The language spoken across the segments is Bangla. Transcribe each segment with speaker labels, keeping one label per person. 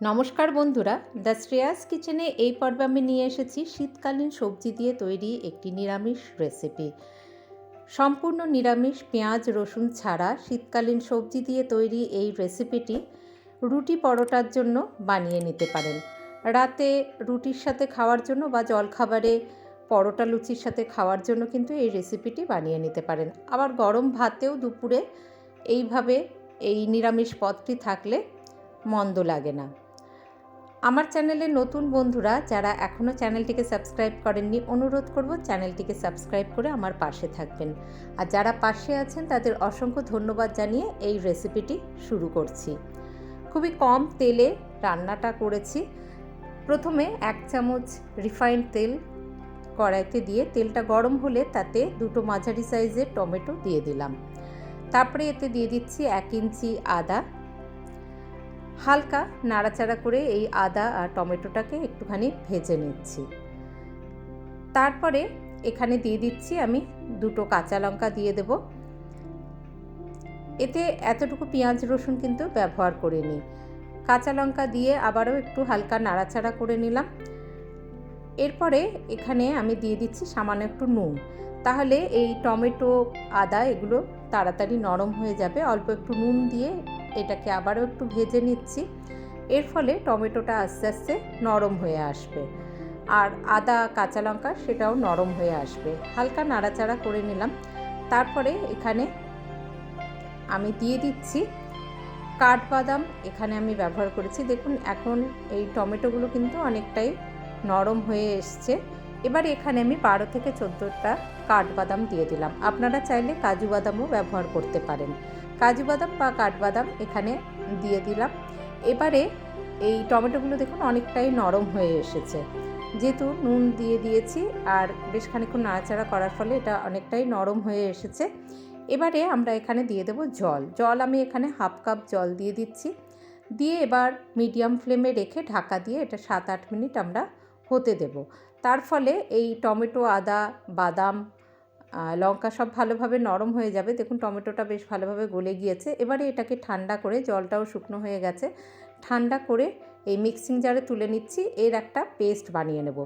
Speaker 1: নমস্কার বন্ধুরা, দ্য শ্রেয়াস কিচেনে এই পর্বে আমি নিয়ে এসেছি শীতকালীন সবজি দিয়ে তৈরি একটি নিরামিষ রেসিপি সম্পূর্ণ নিরামিষ পেঁয়াজ, রসুন ছাড়া শীতকালীন সবজি দিয়ে তৈরি এই রেসিপিটি রুটি পরোটার জন্য বানিয়ে নিতে পারেন। রাতে রুটির সাথে খাওয়ার জন্য বা জলখাবারে পরোটা লুচির সাথে খাওয়ার জন্য কিন্তু এই রেসিপিটি বানিয়ে নিতে পারেন। আবার গরম ভাতেও দুপুরে এইভাবে এই নিরামিষ পদটি থাকলে মন্দ লাগে না। আমার চ্যানেলে নতুন বন্ধুরা যারা এখনও চ্যানেলটিকে সাবস্ক্রাইব করেননি, অনুরোধ করব চ্যানেলটিকে সাবস্ক্রাইব করে আমার পাশে থাকবেন। আর যারা পাশে আছেন, তাদের অসংখ্য ধন্যবাদ জানিয়ে এই রেসিপিটি শুরু করছি। খুবই কম তেলে রান্নাটা করেছি। প্রথমে এক চামচ রিফাইন্ড তেল কড়াইতে দিয়ে, তেলটা গরম হলে তাতে দুটো মাঝারি সাইজের টমেটো দিয়ে দিলাম। তারপরে এতে দিয়ে দিচ্ছি এক ইঞ্চি আদা হালকা নাড়াচাড়া করে এই আদা আর টমেটোটাকে একটুখানি ভেজে নিচ্ছি। তারপরে এখানে দিয়ে দিচ্ছি আমি দুটো কাঁচা লঙ্কা দিয়ে দেব। এতে এতটুকু পেঁয়াজ রসুন কিন্তু ব্যবহার করিনি। কাঁচা লঙ্কা দিয়ে আবারও একটু হালকা নাড়াচাড়া করে নিলাম। এরপরে এখানে আমি দিয়ে দিচ্ছি সামান্য একটু নুন। তাহলে এই টমেটো, আদা এগুলো তাড়াতাড়ি নরম হয়ে যাবে। অল্প একটু নুন দিয়ে এটাকে আবারও একটু ভেজে নিচ্ছি। এর ফলে টমেটোটা আস্তে আস্তে নরম হয়ে আসবে। আর আদা, কাঁচা লঙ্কা সেটাও নরম হয়ে আসবে। হালকা নাড়াচাড়া করে নিলাম। তারপরে এখানে আমি দিয়ে দিচ্ছি কাঠবাদাম। এখানে আমি ব্যবহার করেছি। দেখুন, এখন এই টমেটোগুলো কিন্তু অনেকটাই নরম হয়ে এসছে। এবার এখানে আমি বারো থেকে চোদ্দোটা কাঠবাদাম দিয়ে দিলাম। আপনারা চাইলে কাজু বাদামও ব্যবহার করতে পারেন। কাজু বাদাম বা কাঠবাদাম এখানে দিয়ে দিলাম। এবারে এই টমেটোগুলো দেখুন অনেকটাই নরম হয়ে এসেছে। যেহেতু নুন দিয়ে দিয়েছি আর বেশ খানিক্ষণ নাড়াচাড়া করার ফলে এটা অনেকটাই নরম হয়ে এসেছে। এবারে আমরা এখানে দিয়ে দেব জল। জল আমি এখানে হাফ কাপ জল দিয়ে দিচ্ছি। দিয়ে এবার মিডিয়াম ফ্লেমে রেখে ঢাকা দিয়ে এটা সাত আট মিনিট আমরা হতে দেব। তার ফলে এই টমেটো, আদা, বাদাম লঙ্কা সব ভালোভাবে নরম হয়ে যাবে। দেখুন, টমেটোটা বেশ ভালোভাবে গলে গিয়েছে। এবারে এটাকে ঠান্ডা করে, জলটাও শুকনো হয়ে গেছে, ঠান্ডা করে এই মিক্সিং জারে তুলে নিচ্ছি। এর একটা পেস্ট বানিয়ে নেব।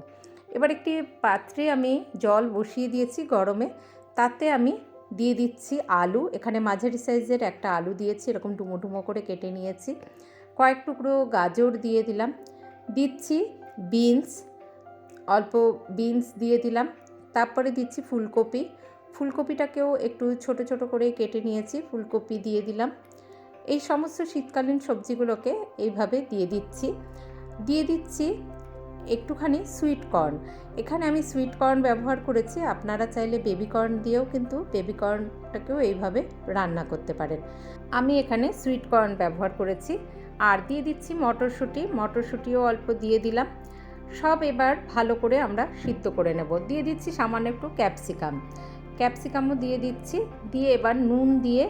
Speaker 1: এবার একটি পাত্রে আমি জল বসিয়ে দিয়েছি গরমে। তাতে আমি দিয়ে দিচ্ছি আলু। এখানে মাঝারি সাইজের একটা আলু দিয়েছি, এরকম ডুমো ডুমো করে কেটে নিয়েছি। কয়েক টুকরো গাজর দিয়ে দিলাম। দিচ্ছি বিনস, অল্প বিনস দিয়ে দিলাম। তারপরে দিচ্ছি ফুলকপি। ফুলকপিটাকেও একটু ছোট ছোট করে কেটে নিয়েছি, ফুলকপি দিয়ে দিলাম। এই সমস্ত শীতকালীন সবজিগুলোকে এইভাবে দিয়ে দিচ্ছি। দিয়ে দিচ্ছি একটুখানি সুইট কর্ন এখানে আমি সুইট কর্ন ব্যবহার করেছি, আপনারা চাইলে বেবি কর্ন দিয়েও কিন্তু বেবি কর্নটাকেও এইভাবে রান্না করতে পারেন। আমি এখানে সুইট কর্ন ব্যবহার করেছি। আর দিয়ে দিচ্ছি মটরশুঁটি, মটরশুঁটিও অল্প দিয়ে দিলাম। সব এবার ভালো করে আমরা সিদ্ধ করে নেব। দিয়ে দিচ্ছি সামান্য একটু ক্যাপসিকাম। ক্যাপসিকামও দিয়ে দিচ্ছি। দিয়ে এবার নুন দিয়ে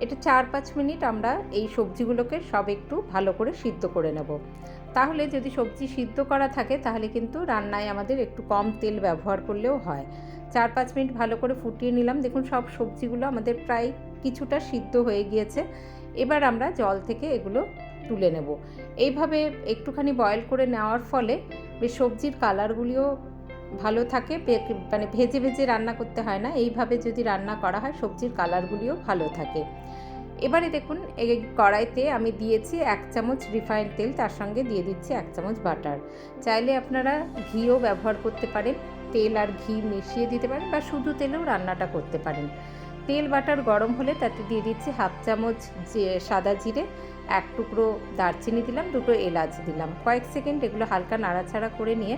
Speaker 1: এটা চার পাঁচ মিনিট আমরা এই সবজিগুলোকে সব একটু ভালো করে সিদ্ধ করে নেব। তাহলে যদি সবজি সিদ্ধ করা থাকে, তাহলে কিন্তু রান্নায় আমাদের একটু কম তেল ব্যবহার করলেও হয়। চার পাঁচ মিনিট ভালো করে ফুটিয়ে নিলাম। দেখুন সব সবজিগুলো আমাদের প্রায় কিছুটা সিদ্ধ হয়ে গিয়েছে। এবার আমরা জল থেকে এগুলো তুলে নেব। এইভাবে একটুখানি বয়েল করে নেওয়ার ফলে বেশ সবজির কালারগুলিও ভালো থাকে মানে ভেজে ভেজে রান্না করতে হয় না, এইভাবে যদি রান্না করা হয় সবজির কালারগুলিও ভালো থাকে। এবারে দেখুন, এই কড়াইতে আমি দিয়েছি এক চামচ রিফাইন্ড তেল, তার সঙ্গে দিয়ে দিচ্ছি এক চামচ বাটার চাইলে আপনারা ঘিও ব্যবহার করতে পারেন, তেল আর ঘি মিশিয়ে দিতে পারেন বা শুধু তেলেও রান্নাটা করতে পারেন। তেল বাটার গরম হলে তাতে দিয়ে দিচ্ছি হাফ চামচ যে সাদা জিরে, এক টুকরো দারচিনি দিলাম, দুটো এলাচ দিলাম। কয়েক সেকেন্ড এগুলো হালকা নাড়াচাড়া করে নিয়ে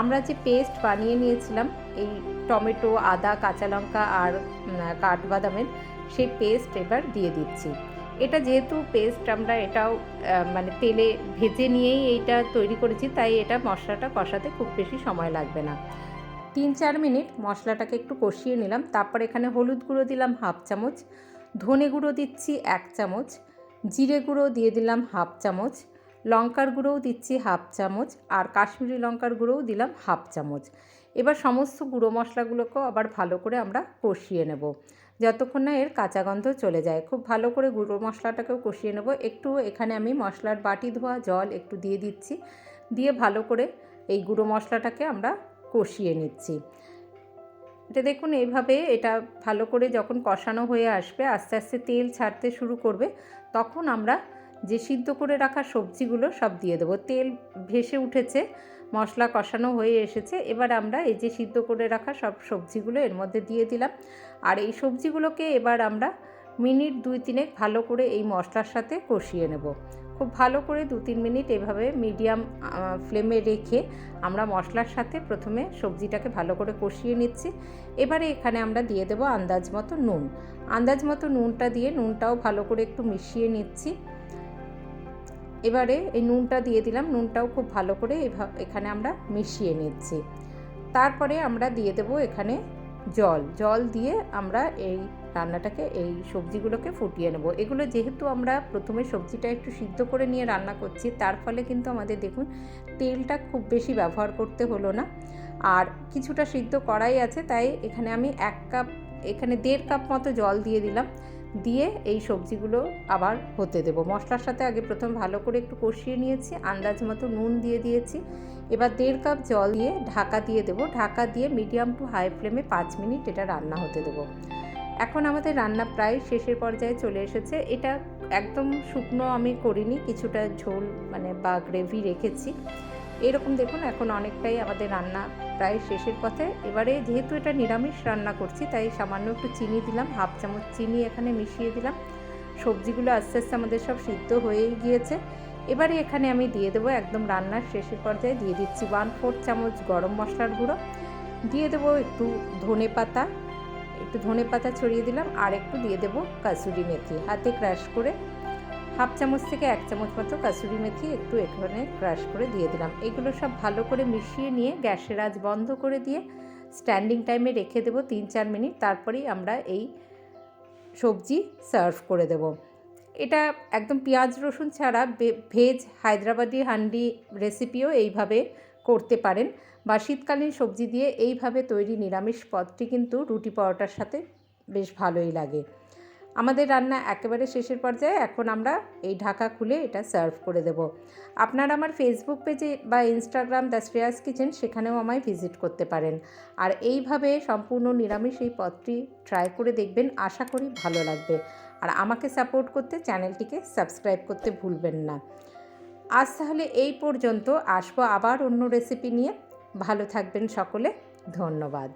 Speaker 1: আমরা যে পেস্ট বানিয়ে নিয়েছিলাম, এই টমেটো, আদা, কাঁচা লঙ্কা আর কাঠবাদামের, সেই পেস্ট এবার দিয়ে দিচ্ছি। এটা যেহেতু পেস্ট আমরা এটাও মানে তেলে ভেজে নিয়েই এইটা তৈরি করেছি, তাই এটা মশলাটা কষাতে খুব বেশি সময় লাগবে না। তিন চার মিনিট মশলাটাকে একটু কষিয়ে নিলাম। তারপর এখানে হলুদ গুঁড়ো দিলাম হাফ চামচ, ধনে গুঁড়ো দিচ্ছি এক চামচ, জিরে গুঁড়ো দিয়ে দিলাম হাফ চামচ, লঙ্কার গুঁড়োও দিচ্ছি হাফ চামচ আর কাশ্মীরি লঙ্কার গুঁড়োও দিলাম হাফ চামচ। এবার সমস্ত গুঁড়ো মশলাগুলোকেও আবার ভালো করে আমরা কষিয়ে নেব। যতক্ষণ না এর কাঁচা গন্ধ চলে যায়। খুব ভালো করে গুঁড়ো মশলাটাকেও কষিয়ে নেব। একটু এখানে আমি মশলার বাটি ধোয়া জল একটু দিয়ে দিচ্ছি। দিয়ে ভালো করে এই গুঁড়ো মশলাটাকে আমরা কষিয়ে নিচ্ছি। এটা দেখুন এইভাবে এটা ভালো করে যখন কষানো হয়ে আসবে, আস্তে আস্তে তেল ছাড়তে শুরু করবে, তখন আমরা যে সিদ্ধ করে রাখা সবজিগুলো সব দিয়ে দেবো। তেল ভেসে উঠেছে, মশলা কষানো হয়ে এসেছে, এবার আমরা এই যে সিদ্ধ করে রাখা সব সবজিগুলো এর মধ্যে দিয়ে দিলাম। আর এই সবজিগুলোকে এবার আমরা মিনিট দুই তিনেক ভালো করে এই মশলার সাথে কষিয়ে নেব। খুব ভালো করে দু তিন মিনিট এভাবে মিডিয়াম ফ্লেমে রেখে আমরা মশলার সাথে প্রথমে সবজিটাকে ভালো করে কষিয়ে নিচ্ছি। এবারে এখানে আমরা দিয়ে দেবো আন্দাজ মতো নুন। আন্দাজ মতো নুনটা দিয়ে নুনটাও ভালো করে একটু মিশিয়ে নিচ্ছি। এবারে এই নুনটা দিয়ে দিলাম, নুনটাও খুব ভালো করে এখানে আমরা মিশিয়ে নিচ্ছি। তারপরে আমরা দিয়ে দেব এখানে জল। জল দিয়ে আমরা এই রান্নাটাকে এই সবজিগুলোকে ফুটিয়ে নেব। এগুলো যেহেতু আমরা প্রথমে সবজিটা একটু সিদ্ধ করে নিয়ে রান্না করছি, তার ফলে কিন্তু আমাদের দেখুন তেলটা খুব বেশি ব্যবহার করতে হলো না। আর কিছুটা সিদ্ধ করাই আছে, তাই এখানে আমি এক কাপ, এখানে দেড় কাপ মতো জল দিয়ে দিলাম। দিয়ে এই সবজিগুলো আবার হতে দেব। মশলার সাথে আগে প্রথম ভালো করে একটু কষিয়ে নিয়েছি, আন্দাজ মতো নুন দিয়ে দিয়েছি। এবার দেড় কাপ জল দিয়ে ঢাকা দিয়ে দেবো। ঢাকা দিয়ে মিডিয়াম টু হাই ফ্লেমে পাঁচ মিনিট এটা রান্না হতে দেবো। এখন আমাদের রান্না প্রায় শেষের পর্যায়ে চলে এসেছে। এটা একদম শুকনো আমি করিনি, কিছুটা ঝোল মানে বা গ্রেভি রেখেছি। এরকম দেখুন, এখন অনেকটাই আমাদের রান্না প্রায় শেষের পথে। এবারে যেহেতু এটা নিরামিষ রান্না করছি, তাই সামান্য একটু চিনি দিলাম, হাফ চামচ চিনি এখানে মিশিয়ে দিলাম। সবজিগুলো আস্তে আস্তে আমাদের সব সিদ্ধ হয়েই গিয়েছে। এবারে এখানে আমি দিয়ে দেবো একদম রান্নার শেষের পর্যায়ে, দিয়ে দিচ্ছি ওয়ান ফোর চামচ গরম মশলার গুঁড়ো। দিয়ে দেবো একটু ধনে পাতা একটু ধনে পাতা ছড়িয়ে দিলাম আর একটু দিয়ে দেবো কাসুরি মেথি। হাতে ক্রাশ করে হাফ চামচ থেকে এক চামচ মতো কাসুরি মেথি একটু এখানে ক্রাশ করে দিয়ে দিলাম। এগুলো সব ভালো করে মিশিয়ে নিয়ে গ্যাসের আজ বন্ধ করে দিয়ে স্ট্যান্ডিং টাইমে রেখে দেবো তিন চার মিনিট, তারপরেই আমরা এই সবজি সার্ভ করে দেব। এটা একদম পেঁয়াজ রসুন ছাড়া ভেজ, হায়দ্রাবাদি, হান্ডি রেসিপিও এইভাবে করতে পারেন। বা শীতকালীন সবজি দিয়ে এইভাবে তৈরি নিরামিষ পদটি কিন্তু রুটি পরোটার সাথে বেশ ভালোই লাগে। আমাদের রান্না একেবারে শেষের পর্যায়ে এখন আমরা এই ঢাকা খুলে এটা সার্ভ করে দেব। আপনারা আমার ফেসবুক পেজে বা ইনস্টাগ্রাম দ্য শ্রেয়াস কিচেন সেখানেও আমায় ভিজিট করতে পারেন। আর এইভাবে সম্পূর্ণ নিরামিষ এই পদটি ট্রাই করে দেখবেন, আশা করি ভালো লাগবে। আর আমাকে সাপোর্ট করতে চ্যানেলটিকে সাবস্ক্রাইব করতে ভুলবেন না। আজ তাহলে এই পর্যন্ত। আসব আবার অন্য রেসিপি নিয়ে। ভালো থাকবেন সকলে। ধন্যবাদ।